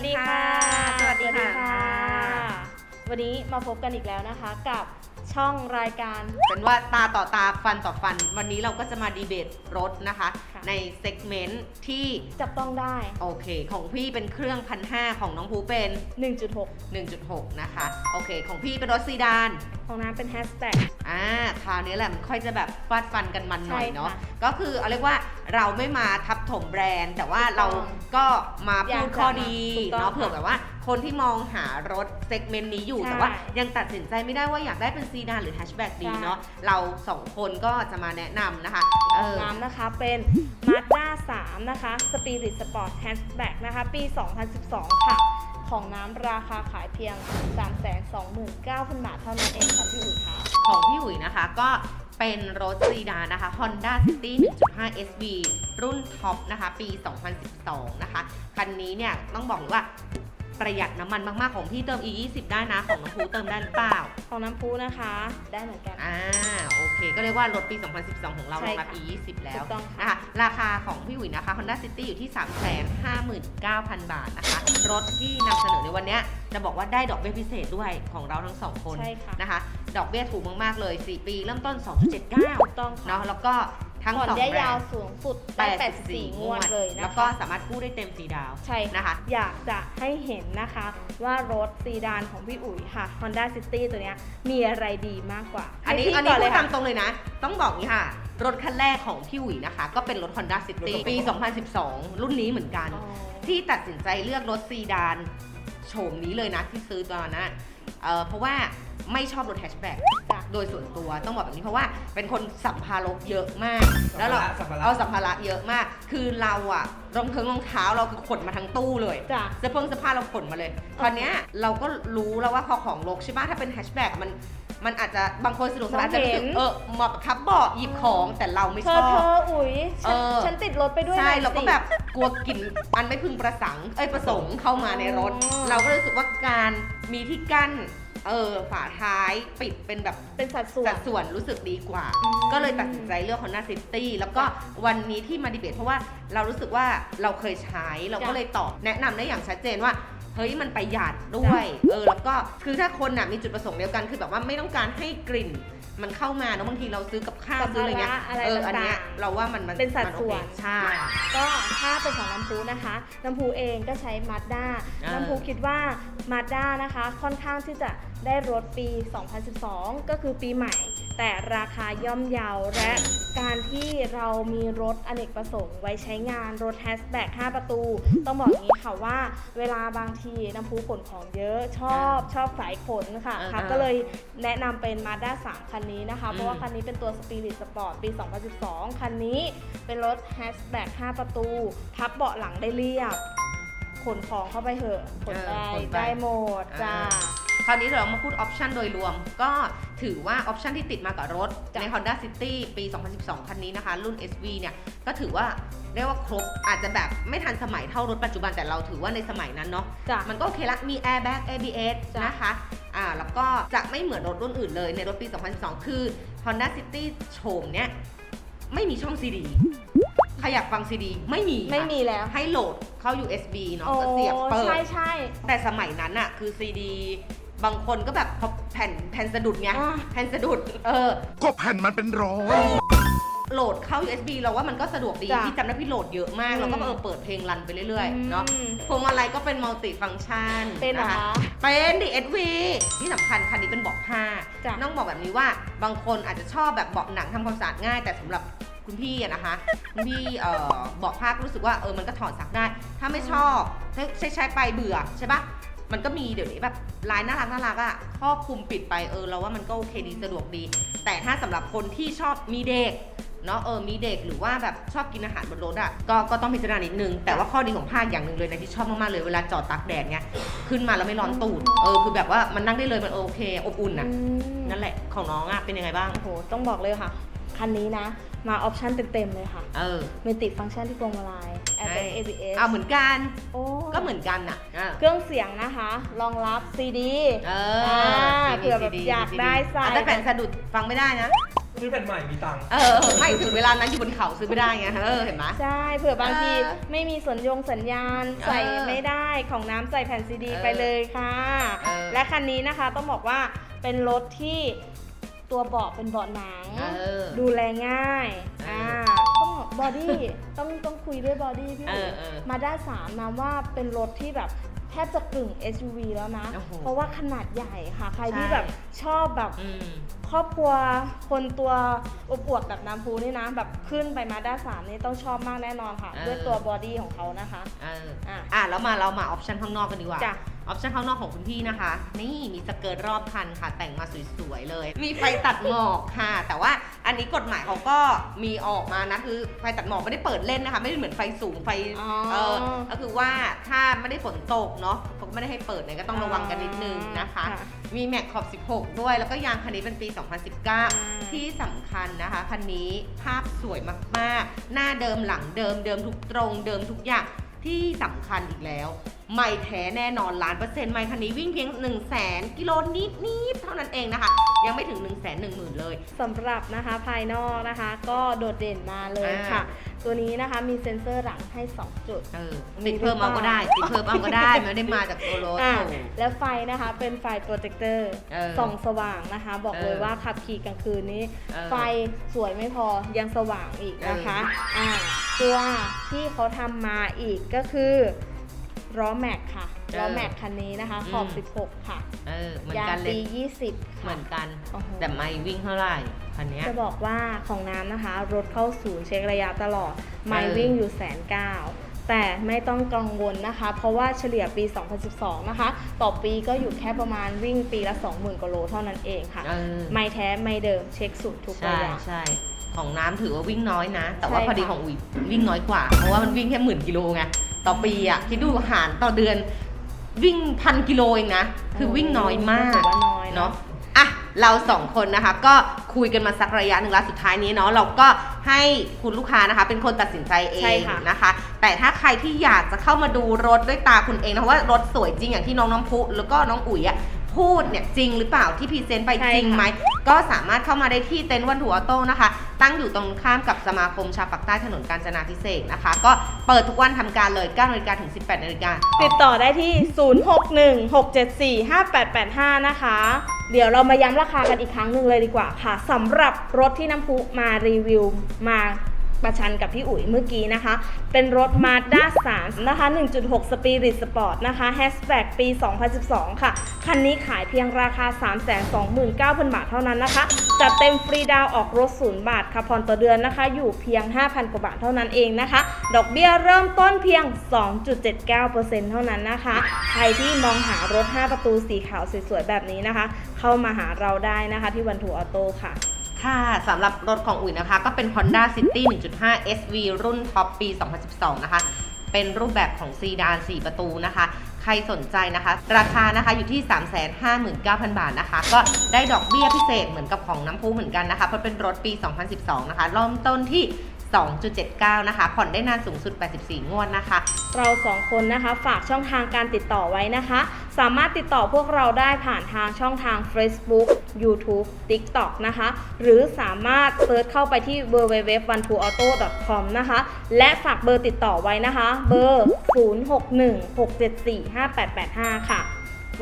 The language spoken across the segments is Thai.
วัสดีค่ะ สวัสดีค่ะ วันนี้มาพบกันอีกแล้วนะคะกับ ช่องรายการ เป็นว่าตาต่อตาฟันต่อฟัน วันนี้เราก็จะมาดีเบตรถนะคะ ค่ะ ในเซกเมนต์ที่ จับต้องได้ โอเค ของพี่เป็นเครื่องพันห้าของน้องภูเป็น 1.6 1.6 นะคะ โอเค ของพี่เป็นรถซีดาน ของน้ำเป็นแฮชแท็ก อ่าคราวนี้แหละมันค่อยจะแบบฟาดฟันกันมันหน่อยใช่ค่ะเนาะก็คือเอาเรียกว่าเราไม่มาทับถมแบรนด์ แต่ว่าถูกต้เราองก็มาอยากพูดข้อจะมาดีถูกต้องเนาะ เผื่อค่ะแบบว่า คนที่มองหารถเซกเมนต์นี้อยู่ ใช่แต่ว่ายังตัดสินใจไม่ได้ว่าอยากได้เป็นซีดานหรือแฮชแบ็กดีใช่ เนาะเราสองคนก็จะมาแนะนำนะคะขเอองอน้ำนะคะเป็น Mazda 3 นะคะ Spirit Sport Hatchback นะคะ ปี 2012 ค่ะ ของน้ำราคาขายเพียง 329,000 บาทเท่านั้นเองค่ะพี่อุ๋ยค่ะ ของพี่อุ๋ยนะคะก็เป็นรถซีดานนะคะ Honda City 1.5 SV รุ่นท็อปนะคะ ปี 2012 นะคะ คันนี้เนี่ยต้องบอกเลยว่า ประหยัดน้ำมันมากๆของพี่เติม E20 ได้นะ ของน้องภูเติมได้หรือเปล่า ของน้ำพุนะคะ ได้เหมือนกัน อ่าโอเค ก็เรียกว่ารถปี 2012 ของเราใช่รองรับ ค่ะ E20 แล้วถูกต้องค่ะ นะคะราคาของพี่อุ๋ยนะคะ Honda City อยู่ที่ 359,000 บาทนะคะ รถที่นำเสนอในวันเนี้ยจะบอกว่าได้ดอกเบี้ยพิเศษด้วยของเราทั้งสองคนใช่ค่ะ นะคะ ดอกเบี้ยถูกมากๆเลย 4 ปีเริ่มต้นถูก2.79ต้องค่ะ เนาะแล้วก็ ทั้งผ่อนสองระยะแบรยาวนด์สูงสุดได้84 งวดเลยนะคะ แล้วก็สามารถกู้ได้เต็มสีดาว ใช่ค่ะนะคะ อยากจะให้เห็นนะคะว่ารถซีดานของพี่อุ๋ยค่ะ Honda City ตัวเนี้ยมีอะไรดีมากกว่าอันนี้ให้พี่อันนี้ก่พูเลดยตาค่ะมตรงเลยนะ ต้องบอกงี้ค่ะ รถคันแรกของพี่หวีนะคะ ก็เป็นรถ Honda City ปี 2012 รุ่นนี้เหมือนกัน อ๋อที่ตัดสินใจเลือกรถซีดานโฉมนี้เลยนะที่ซื้อตอนนั้นอะเอ่อเพราะว่า ไม่ชอบรถแฮชแบ็กจ้ะโดยส่วนตัวต้องบอกแบบนี้เพราะว่าเป็นคนสัมภาระเยอะมาก แล้วเราสัมภาระ เอาสัมภาระเยอะมาก คือเราอะรองเท้ารองเท้าเราคือขนมาทั้งตู้เลย จ้ะ เสื้อเพิ่งเสื้อผ้าเราขนมาเลยคราวเนี้ยเราก็รู้แล้วว่าพอของรกใช่ปะถ้าเป็นแฮชแบ็กมัน มันอาจจะบางคนสะดวกสบายอาจจะรู้สึกมองเห็น เออเหมาะกับพับเบาะหยิบของแต่เราไม่เธชออเธบออุ๋ยฉันเออ ฉันติดรถไปด้วยใช่ หน่อยเราก็สิ แบบกลัวกลิ่นอันไม่พึงประสังเอ้ยประสงค์เข้ามาในรถ อ๋อ เราก็รู้สึกว่าการมีที่กั้น เออฝาท้ายปิดเป็นแบบเป็นสัดส่วสันดส่วนรู้สึกดีกว่า อืม ก็เลยตัดสินใจเลือก Honda City แล้วก็วันนี้ที่มาดีเบตเพราะว่าเรารู้สึกว่าเราเคยใช้เราก็จ้ะเลยตอบแนะนำได้อย่างชัดเจนว่า เฮ้ยมันประหยัดด้วยเออแล้วก็คือถ้าคนน่ะมีจุดประสงค์เดียวกันคือแบบว่าไม่ต้องการให้กลิ่นมันเข้ามาเนอะบางทีเราซื้อกับข้าวสัมภาระซื้ออะไรเงี้ยอะไรเอออันเนี้ยต่างๆเราว่ามันมันเป็นสัดมัโอส่เควนใช่ก็ถ้าเป็นของน้ำพุนะคะน้ำพุเองก็ใช้มาด้าเออน้ำพุคิดว่ามาด้านะคะ ค่อนข้างที่จะได้รถปี 2012 ก็คือปีใหม่ แต่ราคาย่อมเยาวและการที่เรามีรถอเนกประสงค์ไว้ใช้งานรถแฮชแบ็ก5ประตู ต้องบอกอย่างนี้ค่ะว่าเวลาบางทีน้ำพุขนของเยอะชอบชอบสายขนค่ะเออค่ะเออก็เลยแนะนำเป็น Mazda 3 คันนี้นะคะ อืม เพราะว่าคันนี้เป็นตัว Spirit Sport ปี 2012 คันนี้เป็นรถแฮชแบ็ก5ประตู พับเบาะหลังได้เรียบ ขนของเข้าไปเถอะขนเออได้ขนไปได้หมดจ้า อ่า คราวนี้เรามาพูดออปชันโดยรวม ก็ถือว่าออปชันที่ติดมากับรถจ้ะใน Honda City ปี 2012 คันนี้นะคะ รุ่น SV เนี่ย ก็ถือว่าเรียกว่าครบ อาจจะแบบไม่ทันสมัยเท่ารถปัจจุบันแต่เราถือว่าในสมัยนั้นเนาะจ้ะมันก็โอเคละมี airbag ABS จ้ะนะคะอ่าแล้วก็จะไม่เหมือนรถรุ่นอื่นเลยในรถปี 2012 คือ Honda City โฉมเนี้ยไม่มีช่อง CD ใครอยากฟัง CD ไม่มีค่ะไม่มีแล้วให้โหลดเข้า USB เนาะโอ้ก็เสียบเปิดใช่ใช่แต่สมัยนั้นอะคือซีดี บางคนก็แบบพอแผ่นแผ่นสะดุดไงอ่าแผ่นสะดุด เออ ก็แผ่นมันเป็นร้อยโหลดเข้า USB เราว่ามันก็สะดวกดีจ้ะที่จำได้พี่โหลดเยอะมาก อืมแล้วก็เออเปิดเพลงรันไปเรื่อยๆ เนาะอืมพวงมาลัยก็เป็นมัลติฟัง c t ชันเป็นเหรอนะคะคะเป็นดิ SV ที่สำคัญคันนี้เป็นเบาะผ้าจ้ะ ต้องบอกแบบนี้ว่าบางคนอาจจะชอบแบบเบาะหนังทำความสะอาดง่าย แต่สำหรับคุณพี่อะนะคะ คุณพี่เอ่อเบาะผ้าก็รู้สึกว่าเออมันก็ถอดซักได้ ถ้าไม่ชอบใช้ใช้ใช้ไปเบื่อใช่ปะ มันก็มีเดี๋ยวนี้แบบลายน่ารักน่ารักอะครอบคลุมปิดไปเออเราว่ามันก็โอเคดีสะดวกดี แต่ถ้าสำหรับคนที่ชอบมีเด็กเนาะเออมีเด็กหรือว่าแบบชอบกินอาหารบนรถอะก็ก็ต้องพิจารณานิดนึง แต่ว่าข้อดีของผ้าอย่างหนึ่งเลยนะที่ชอบมากๆเลยเวลาจอดตากแดดเนี้ยขึ้นมาแล้วไม่ร้อนตูดเออคือแบบว่ามันนั่งได้เลยมันโอเคอบอุ่นอะอืมนั่นแหละของน้องอะเป็นยังไงบ้างโอ้โหต้องบอกเลยค่ะ คันนี้นะ มาออปชันเต็มๆเลยค่ะเออมีติดฟังก์ชันที่พวงมาลัย Airbag ใช่ ABS เอาเหมือนกัน โอ้ก็เหมือนกันอะอะ เครื่องเสียงนะคะ รองรับ CD เออ่าอเผื่อแบบ CD อยากได้ใส่ อะแต่แผ่นสะดุดฟังไม่ได้นะ ซื้อแผ่นใหม่มีตังค์เออ ไม่ถึงเวลานั้นอยู่บนเขาซื้อไม่ได้ไง เออ เห็นไหม ใช่เผื่อบางทีเออไม่มีสัญญงสัญญาณใส่เออไม่ได้ของน้ำใส่แผ่นซีดีเออไปเลยค่ะ เออและคันนี้นะคะต้องบอกว่าเป็นรถที่ ตัวเบาะเป็นเบาะหนัง เออ ดูแลง่าย เอออ่อ่า ต้องบอดี้ ต้องต้องคุยด้วยบอดี้พี่เออเออมาด้าสามนะว่าเป็นรถที่แบบแทบจะกึ่ง SUV แล้วนะ โอ้โหเพราะว่าขนาดใหญ่ค่ะ ใครที่ใช่ แบบชอบแบบ อืม ครอบครัวคนตัวอวบๆแบบน้ำพูนี่นะ แบบขึ้นไปมาด้าสามนี่ต้องชอบมากแน่นอนค่ะ เออ ด้วยตัวบอดี้ของเขานะคะ เออ อะ อะแล้วมาเรามาออปชันข้างนอกกันดีกว่า จ้ะ ออปชันข้างนอกของคุณพี่นะคะ นี่มีสเกิร์ตรอบคันค่ะ แต่งมาสวยๆเลย มีไฟตัดหมอกค่ะ แต่ว่าอันนี้กฎหมายเขาก็มีออกมานะคือไฟตัดหมอกไม่ได้เปิดเล่นนะคะ ไม่ได้เหมือนไฟสูงไฟอ๋อ เออก็คือว่าถ้าไม่ได้ฝนตกเนาะเขาก็ไม่ได้ให้เปิดเนี่ยก็ต้องระวังกันนิดนึงนะคะ มีแม็กขอบ 16 ด้วย แล้วก็ยางคันนี้เป็นปี 2019 ที่สำคัญนะคะ คันนี้ภาพสวยมาก ๆ หน้าเดิมหลังเดิมเดิมทุกตรง เดิมทุกอย่าง ที่สำคัญอีกแล้ว ไม่แท้แน่นอนล้านเปอร์เซ็นต์ไม่คันนี้วิ่งเพียง 1 0 0 0 0แสนกิโลนิดนิดๆเท่านั้นเองนะคะ ยังไม่ถึง 1 1 0 0 0 0 เลย สำหรับนะคะภายนอกนะคะ ก็โดดเด่นมาเลยอ่าค่ะ ตัวนี้นะคะมีเซ็นเซอร์หลังให้ 2 จุด เออติดเพิ่มเอาก็ได้ติดเพิ่มเอาก็ได้ไม่ได้มาจากตัวรถ อะโอ้โหแล้วไฟนะคะเป็นไฟโปรเจคเตอร์เออส่องสว่างนะคะ บอกเลยเออว่าขับขี่กลางคืนนี้ เออไฟสวยไม่พอยังสว่างอีกนะคะอ่าตัวที่เขาทำมาอีกก็คือล้อแม็กค่ะ ล้อแม็กคันนี้นะคะ ขอบอืม16 ค่ะ เออเหมือนยางกันเลปี ย20 เหมือนกัน โอ้โห แต่ไม่วิ่งเท่าไหร่คันเนี้ย จะบอกว่าของน้ำนะคะ รถเข้าศูนย์เช็คระยะตลอด ไม่เออวิ่งอยู่แสนเก้าแต่ไม่ต้องกังวลนะคะ เพราะว่าเฉลี่ยปี 2012 นะคะ ต่อปีก็อยู่แค่ประมาณวิ่งปีละ 20,000กว่าโลเท่านั้นเองค่ะ เออ ไม่แท้ไม่เดิมเช็คสุดทุกระใช่ยะ ใช่ของน้ำถือว่าวิ่งน้อยนะ แต่ว่าใช่พอดีค่ะ ของอุ๋ยวิ่งน้อยกว่า เพราะว่ามันวิ่งแค่หมื่นกิโลไงต่อปีอะคิดดูหารต่อเดือน วิ่งพันกิโลเองนะ คือวิ่งน้อยมากถือว่าน้อยเนาะเนาะ อะ เราสองคนนะคะ ก็คุยกันมาสักระยะหนึ่งแล้วสุดท้ายนี้เนาะเราก็ให้คุณลูกค้านะคะ เป็นคนตัดสินใจเอใช่งค่ะ นะคะ แต่ถ้าใครที่อยากจะเข้ามาดูรถด้วยตาคุณเองนะเพราะว่ารถสวยจริงอย่างที่น้องน้ำพุแล้วก็น้องอุ๋ยอะ พูดเนี่ยจริงหรือเปล่าที่พรีเซนต์ไปใช่จริงค่ะไหม ก็สามารถเข้ามาได้ที่เต็นท์วันถัวออโต้นะคะ ตั้งอยู่ตรงข้ามกับสมาคมชาวปากใต้ถนนกาญจนาพิเศษกนะคะ ก็เปิดทุกวันทำการเลย9นาฬิกาถึง 18นาฬิกา ติดต่อได้ที่ 0616745885 นะคะ เดี๋ยวเรามาย้ำราคากันอีกครั้งหนึ่งเลยดีกว่าค่ะสำหรับรถที่น้ำพุมารีวิวมา ประชันกับพี่อุ๋ยเมื่อกี้นะคะ เป็นรถ Mazda 3 นะคะ 1.6 Spirit Sport นะคะ Hatchback ปี 2012 ค่ะ คันนี้ขายเพียงราคา 329,000 บาทเท่านั้นนะคะ จัดเต็มฟรีดาวออกรถ 0 บาทค่ะผ่อนต่อเดือนนะคะ อยู่เพียง 5,000 กว่าบาทเท่านั้นเองนะคะ ดอกเบี้ยเริ่มต้นเพียง 2.79%เท่านั้นนะคะ ใครที่มองหารถ 5 ประตูสีขาวสวยๆ แบบนี้นะคะ เข้ามาหาเราได้นะคะที่วันทูออโต้ค่ะ ค่ะสำหรับรถของอุ๋ยนะคะ ก็เป็น Honda City 1.5 SV รุ่นท็อปปี 2012 นะคะ เป็นรูปแบบของซีดาน 4 ประตูนะคะ ใครสนใจนะคะ ราคานะคะอยู่ที่ 359,000 บาทนะคะ ก็ได้ดอกเบี้ยพิเศษเหมือนกับของน้ำพุเหมือนกันนะคะ เพราะเป็นรถปี 2012 นะคะเริ่มต้นที่ 2.79 นะคะ ผ่อนได้นานสูงสุด 84 งวดนะคะ เราสองคนนะคะฝากช่องทางการติดต่อไว้นะคะ สามารถติดต่อพวกเราได้ผ่านทางช่องทาง Facebook YouTube TikTok นะคะ หรือสามารถเซิร์ชเข้าไปที่ w w w o n e t o a u t o c o m นะคะ และฝากเบอร์ติดต่อไว้นะคะ เบอร์ 0616745885 ค่ะ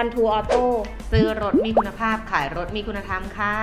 One to Auto ซื้อรถมีคุณภาพขายรถมีคุณธรรมค่ะ